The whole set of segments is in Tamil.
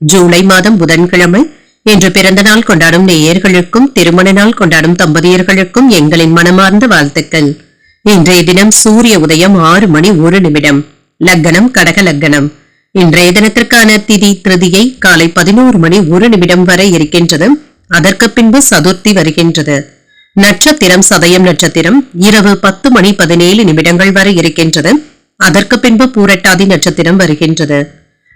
ஜூலை மாதம் புதன்கிழமை இன்று பிறந்த நாள் கொண்டாடும் நேயர்களுக்கும் திருமண நாள் கொண்டாடும் தம்பதியர்களுக்கும் எங்களின் மனமார்ந்த வாழ்த்துக்கள். இன்றைய தினம் சூரிய உதயம் ஆறு மணி ஒரு நிமிடம். லக்கணம் கடக லக்கணம். இன்றைய தினத்திற்கான திதி திருதியை காலை பதினோரு மணி ஒரு நிமிடம் வரை இருக்கின்றது. அதற்கு பின்பு சதுர்த்தி வருகின்றது. நட்சத்திரம் சதயம் நட்சத்திரம் இரவு பத்து மணி பதினேழு நிமிடங்கள் வரை இருக்கின்றது. அதற்கு பின்பு பூரட்டாதி நட்சத்திரம் வருகின்றது.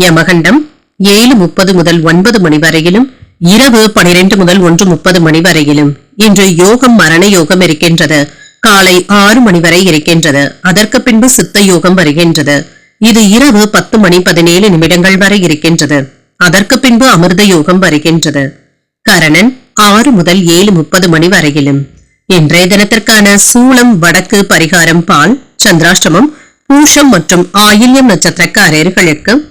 யமகண்டம் ஏழு முப்பது முதல் ஒன்பது மணி வரையிலும் இரவு பனிரெண்டு முதல் ஒன்று முப்பது மணி வரையிலும். இன்று யோகம் மரண யோகம் இருக்கின்றது. காலை ஆறு மணி வரை இருக்கின்றது. அதற்கு பின்பு சித்த யோகம் வருகின்றது. இது இரவு பத்து மணி பதினேழு நிமிடங்கள் வரை இருக்கின்றது. அதற்கு பின்பு அமிர்த யோகம் வருகின்றது. கரணன் ஆறு முதல் ஏழு முப்பது மணி வரையிலும். இன்றைய தினத்திற்கான சூளம் வடக்கு பரிகாரம் பால் சந்திராஷ்டமம் பூஷம் மற்றும் ஆயில்யம் நட்சத்திரக்காரர்களுக்கு